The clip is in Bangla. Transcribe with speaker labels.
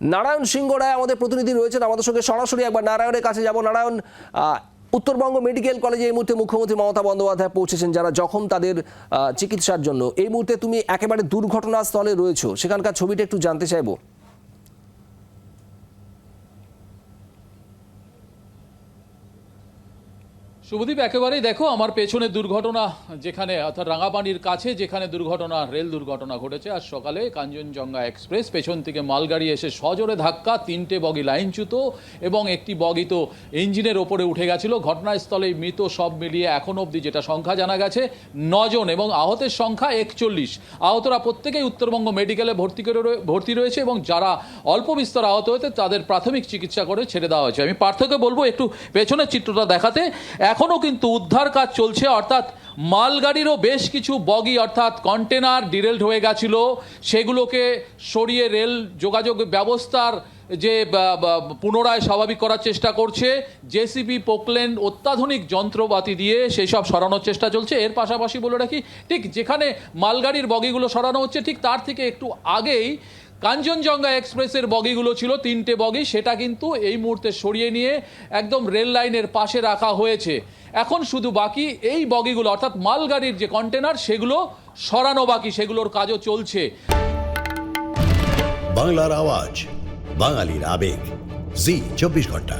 Speaker 1: নারায়ণ সিংহ রায় আমাদের প্রতিনিধি রয়েছেন। আমাদের সঙ্গে সরাসরি একবার নারায়ণের কাছে যাব। নারায়ণ উত্তরবঙ্গ মেডিকেল কলেজে এই মুহূর্তে মুখ্যমন্ত্রী মমতা বন্দ্যোপাধ্যায় পৌঁছেছেন, যারা জখম তাদের চিকিৎসার জন্য। এই মুহূর্তে তুমি একেবারে দুর্ঘটনাস্থলে রয়েছো। সেখানকার ছবিটা একটু জানতে চাইব।
Speaker 2: শুভদীপ, একেবারেই দেখো আমার পেছনে দুর্ঘটনা, যেখানে অর্থাৎ রাঙাপানির কাছে যেখানে দুর্ঘটনা, রেল দুর্ঘটনা ঘটেছে। আজ সকালে কাঞ্চনজঙ্ঘা এক্সপ্রেস পেছন থেকে মালগাড়ি এসে সজোরে ধাক্কা, তিনটে বগি লাইনচ্যুত এবং একটি বগি তো ইঞ্জিনের ওপরে উঠে গেছিল। ঘটনাস্থলে মৃত সব মিলিয়ে এখন অবধি যেটা সংখ্যা জানা গেছে, নজন এবং আহতের সংখ্যা একচল্লিশ। আহতরা প্রত্যেকেই উত্তরবঙ্গ মেডিকেলে ভর্তি করে ভর্তি রয়েছে এবং যারা অল্প বিস্তর আহত হয়েছে, তাদের প্রাথমিক চিকিৎসা করে ছেড়ে দেওয়া হয়েছে। আমি পার্থক্য বলব একটু পেছনের চিত্রটা দেখাতে। এখনও কিন্তু উদ্ধার কাজ চলছে, অর্থাৎ মালগাড়িরও বেশ কিছু বগি, অর্থাৎ কন্টেনার ডিরেল্ড হয়ে গেছিল। সেগুলোকে সরিয়ে রেল যোগাযোগ ব্যবস্থার যে পুনরায় স্বাভাবিক করার চেষ্টা করছে। জেসিবি পোকলেন অত্যাধুনিক যন্ত্রপাতি দিয়ে সেই সব সরানোর চেষ্টা চলছে। এর পাশাপাশি বলে রাখি, ঠিক যেখানে মালগাড়ির বগিগুলো সরানো হচ্ছে, ঠিক তার থেকে একটু আগেই কাঞ্চনজঙ্ঘা এক্সপ্রেসের বগিগুলো ছিল তিনটে বগি, সেটা কিন্তু এই মুহূর্তে সরিয়ে নিয়ে একদম রেল লাইনের পাশে রাখা হয়েছে। এখন শুধু বাকি এই বগিগুলো, অর্থাৎ মালগাড়ির যে কন্টেনার, সেগুলো সরানো বাকি, সেগুলোর কাজও চলছে।
Speaker 3: বাংলার আওয়াজ, বাঙালির আবেগ। জি, চব্বিশ ঘণ্টা।